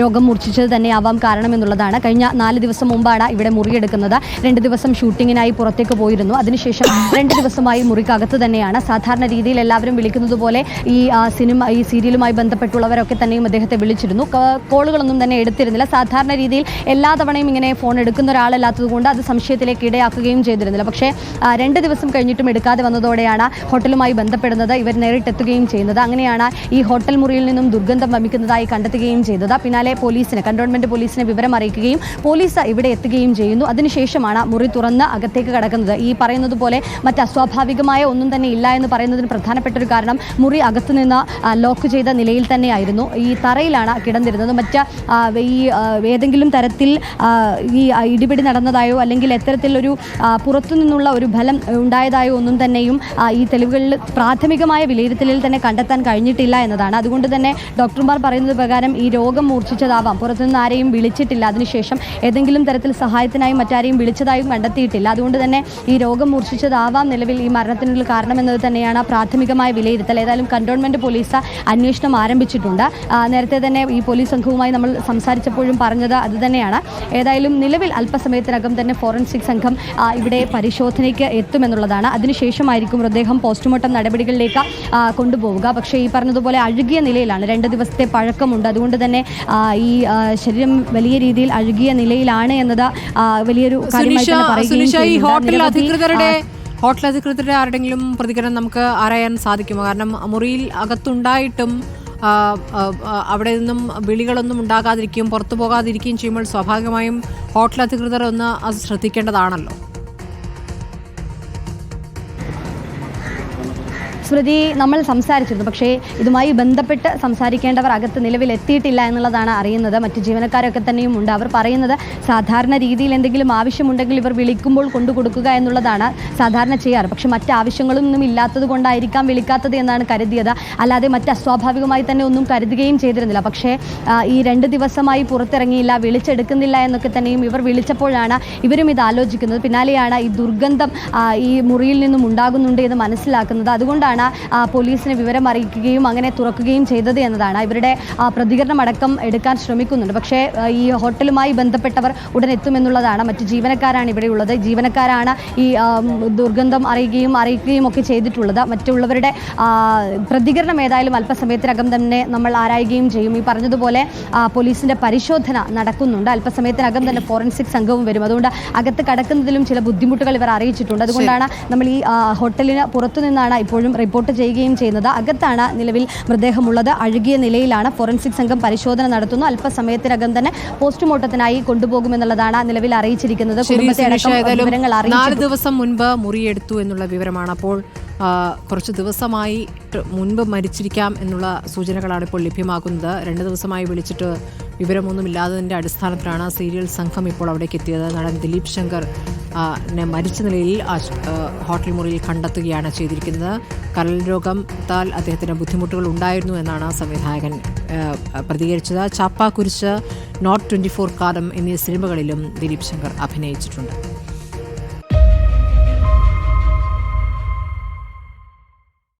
രോഗം മൂർച്ഛിച്ചത് കാരണം എന്നുള്ളതാണ് കഴിഞ്ഞ നാല് ദിവസം മുമ്പാണ് ഇവിടെ മുറിയെടുക്കുന്നത്. രണ്ട് ദിവസം ഷൂട്ടിങ്ങിനായി പുറത്തേക്ക് പോയിരുന്നു. അതിനുശേഷം രണ്ട് ദിവസമായി മുറിക്കകത്ത് തന്നെയാണ്. സാധാരണ രീതിയിൽ എല്ലാവരും വിളിക്കുന്നത് പോലെ ഈ സിനിമ ഈ സീരിയലുമായി ബന്ധപ്പെട്ടുള്ളവരൊക്കെ തന്നെയും അദ്ദേഹത്തെ വിളിച്ചിരുന്നു. കോളുകളൊന്നും തന്നെ എടുത്തിരുന്നില്ല. സാധാരണ രീതിയിൽ എല്ലാ തവണയും ഇങ്ങനെ ഫോൺ എടുക്കുന്ന ഒരാളല്ലാത്തതുകൊണ്ട് അത് സംശയത്തിലേക്ക് ഇടയാക്കുകയും ചെയ്തിരുന്നില്ല. പക്ഷേ രണ്ട് ദിവസം കഴിഞ്ഞിട്ടും എടുക്കാതെ വന്നതോടെയാണ് ഹോട്ടലുമായി ബന്ധപ്പെടുന്നത്. ഇവർ നേരിട്ടെത്തുകയും ചെയ്യുന്നത്. അങ്ങനെയാണ് ഈ ഹോട്ടൽ മുറിയിൽ നിന്നും ദുർഗന്ധം വമിക്കുന്നതായി കണ്ടെത്തുകയും ചെയ്തത്. പിന്നാലെ പോലീസിന് കണ്ടോൺമെന്റ് പോലീസിനെ വിവരം അറിയിക്കുകയും പോലീസ് ഇവിടെ എത്തുകയും ചെയ്യുന്നു. അതിനുശേഷമാണ് മുറി തുറന്ന് അകത്തേക്ക് കടക്കുന്നത്. ഈ പറയുന്നത് പോലെ മറ്റ് അസ്വാഭാവികമായ ഒന്നും തന്നെ ഇല്ല എന്ന് പറയുന്നതിന് പ്രധാനപ്പെട്ട ഒരു കാരണം മുറി അകത്തു നിന്ന് ലോക്ക് ചെയ്ത നിലയിൽ തന്നെയായിരുന്നു. ഈ തറയിലാണ് കിടന്നിരുന്നത്. മറ്റ് ഈ ഏതെങ്കിലും തരത്തിൽ ഈ ഇടിപിടി നടന്നതായോ അല്ലെങ്കിൽ എത്തരത്തിലൊരു പുറത്തുനിന്നുള്ള പുറത്തു നിന്നുള്ള ഒരു ഫലം ഉണ്ടായതായോ ഒന്നും തന്നെയും ഈ തെളിവുകളിൽ പ്രാഥമികമായ വിലയിരുത്തലിൽ തന്നെ കണ്ടെത്താൻ കഴിഞ്ഞിട്ടില്ല എന്നതാണ്. അതുകൊണ്ട് തന്നെ ഡോക്ടർമാർ പറയുന്നത് പ്രകാരം ഈ രോഗം മൂർച്ഛിച്ചതാവാം പുറത്തുനിന്ന് ആരെയും വിളിച്ചിട്ടില്ല. അതിനുശേഷം ഏതെങ്കിലും തരത്തിൽ സഹായത്തിനായി മറ്റാരെയും വിളിച്ചതായും കണ്ടെത്തിയിട്ടില്ല. അതുകൊണ്ട് തന്നെ ഈ രോഗം മൂർച്ഛിച്ചതാവാം നിലവിൽ ഈ മരണത്തിനുള്ള കാരണമെന്നത് തന്നെയാണ് പ്രാഥമികമായ വിലയിരുത്തൽ. ഏതായാലും കണ്ടോൺമെന്റ് പോലീസ് അന്വേഷണം ആരംഭിച്ചിട്ടുണ്ട്. നേരത്തെ തന്നെ ഈ പോലീസ് സംഘവുമായി നമ്മൾ സംസാരിച്ചപ്പോഴും പറഞ്ഞത് അതുതന്നെയാണ് ഏതായാലും നിലവിൽ അല്പസമയത്തിനകം തന്നെ ഫോറൻസിക് സംഘം ഇവിടെ പരിശോധനയ്ക്ക് എത്തുമെന്നുള്ളതാണ്. അതിനുശേഷമായിരിക്കും മൃതദേഹം പോസ്റ്റ്മോർട്ടം നടപടികളിലേക്ക് കൊണ്ടുപോവുക. പക്ഷേ ഈ പറഞ്ഞതുപോലെ അഴുകിയ നിലയിലാണ്. രണ്ട് ദിവസത്തെ പഴക്കമുണ്ട്. അതുകൊണ്ട് തന്നെ ഈ ശരീരം വലിയ രീതിയിൽ അഴുകിയ നിലയിലാണ് എന്നത് വലിയൊരു കാര്യമായി. ഹോട്ടൽ അധികൃതരുടെ ഹോട്ടൽ അധികൃതരുടെ ആരുടെങ്കിലും പ്രതികരണം നമുക്ക് അറിയാൻ സാധിക്കുമോ കാരണം മുറിയിൽ അകത്തുണ്ടായിട്ടും അവിടെ നിന്നും വിളികളൊന്നും ഉണ്ടാകാതിരിക്കുകയും പുറത്തു പോകാതിരിക്കുകയും ചെയ്യുമ്പോൾ സ്വാഭാവികമായും ഹോട്ടൽ അധികൃതർ ഒന്ന് അത് ശ്രദ്ധിക്കേണ്ടതാണല്ലോ സ്മൃതി നമ്മൾ സംസാരിച്ചിരുന്നു. പക്ഷേ ഇതുമായി ബന്ധപ്പെട്ട് സംസാരിക്കേണ്ടവർ അകത്ത് നിലവിൽ എത്തിയിട്ടില്ല എന്നുള്ളതാണ് അറിയുന്നത്. മറ്റു ജീവനക്കാരൊക്കെ തന്നെയും ഉണ്ട്. അവർ പറയുന്നത് സാധാരണ രീതിയിൽ എന്തെങ്കിലും ആവശ്യമുണ്ടെങ്കിൽ ഇവർ വിളിക്കുമ്പോൾ കൊണ്ടു കൊടുക്കുക എന്നുള്ളതാണ് സാധാരണ ചെയ്യാറ്. പക്ഷേ മറ്റ് ആവശ്യങ്ങളൊന്നും ഇല്ലാത്തത് കൊണ്ടായിരിക്കാം വിളിക്കാത്തത് എന്നാണ് കരുതിയത്. അല്ലാതെ മറ്റ് അസ്വാഭാവികമായി തന്നെ ഒന്നും കരുതുകയും ചെയ്തിരുന്നില്ല. പക്ഷേ ഈ രണ്ട് ദിവസമായി പുറത്തിറങ്ങിയില്ല വിളിച്ചെടുക്കുന്നില്ല എന്നൊക്കെ തന്നെയും ഇവർ വിളിച്ചപ്പോഴാണ് ഇവരും ഇത് ആലോചിക്കുന്നത്. പിന്നാലെയാണ് ഈ ദുർഗന്ധം ഈ മുറിയിൽ നിന്നും ഉണ്ടാകുന്നുണ്ട് എന്ന് മനസ്സിലാക്കുന്നത്. അതുകൊണ്ടാണ് ആ, പോലീസിനെ വിവരം അറിയിക്കുകയും അങ്ങനെ തുറക്കുകയും ചെയ്തത് എന്നതാണ്. ഇവരുടെ പ്രതികരണം അടക്കം എടുക്കാൻ ശ്രമിക്കുന്നുണ്ട്. പക്ഷേ ഈ ഹോട്ടലുമായി ബന്ധപ്പെട്ടവർ ഉടൻ എത്തുമെന്നുള്ളതാണ് മറ്റ് ജീവനക്കാരാണ് ഇവിടെയുള്ളത് ജീവനക്കാരാണ് ഈ ദുർഗന്ധം അറിയുകയും അറിയിക്കുകയും ഒക്കെ ചെയ്തിട്ടുള്ളത്. മറ്റുള്ളവരുടെ പ്രതികരണം ഏതായാലും അല്പസമയത്തിനകം തന്നെ നമ്മൾ ആരായുകയും ചെയ്യും. ഈ പറഞ്ഞതുപോലെ പോലീസിന്റെ പോലീസിന്റെ പരിശോധന നടക്കുന്നുണ്ട്. അല്പസമയത്തിനകം തന്നെ ഫോറൻസിക് സംഘവും വരും. അതുകൊണ്ട് അകത്ത് കടക്കുന്നതിലും ചില ബുദ്ധിമുട്ടുകൾ ഇവർ അറിയിച്ചിട്ടുണ്ട്. അതുകൊണ്ടാണ് നമ്മൾ ഈ ഹോട്ടലിന് പുറത്തു നിന്നാണ് ഇപ്പോഴും റിപ്പോർട്ട് ചെയ്യുകയും ചെയ്യുന്നത്. അകത്താണ് നിലവിൽ മൃതദേഹമുള്ളത്. അഴുകിയ നിലയിലാണ് ഫോറൻസിക് സംഘം പരിശോധന നടത്തുന്നു. അല്പസമയത്തിനകം തന്നെ പോസ്റ്റ്മോർട്ടത്തിനായി കൊണ്ടുപോകുമെന്നുള്ളതാണ് നിലവിൽ അറിയിച്ചിരിക്കുന്നത്. നാല് ദിവസം മുൻപ് മുറിയെടുത്തു എന്നുള്ള വിവരമാണ്. അപ്പോൾ കുറച്ച് ദിവസമായി മുൻപ് മരിച്ചിരിക്കാം എന്നുള്ള സൂചനകളാണ് ഇപ്പോൾ ലഭ്യമാകുന്നത്. രണ്ട് ദിവസമായി വിളിച്ചിട്ട് വിവരമൊന്നുമില്ലാത്തതിന്റെ അടിസ്ഥാനത്തിലാണ് സീരിയൽ സംഘം ഇപ്പോൾ അവിടേക്ക് എത്തിയത്. നടൻ ദിലീപ് ശങ്കർ മരിച്ച നിലയിൽ ഹോട്ടൽ മുറിയിൽ കണ്ടെത്തുകയാണ് ചെയ്തിരിക്കുന്നത്. കരൾ രോഗത്താൽ അദ്ദേഹത്തിന് ബുദ്ധിമുട്ടുകൾ ഉണ്ടായിരുന്നു എന്നാണ് സംവിധായകൻ പ്രതികരിച്ചത്. ചാപ്പാക്കുരിശ് നോട്ട് ട്വന്റി ഫോർ കാലം എന്നീ സിനിമകളിലും ദിലീപ് ശങ്കർ അഭിനയിച്ചിട്ടുണ്ട്.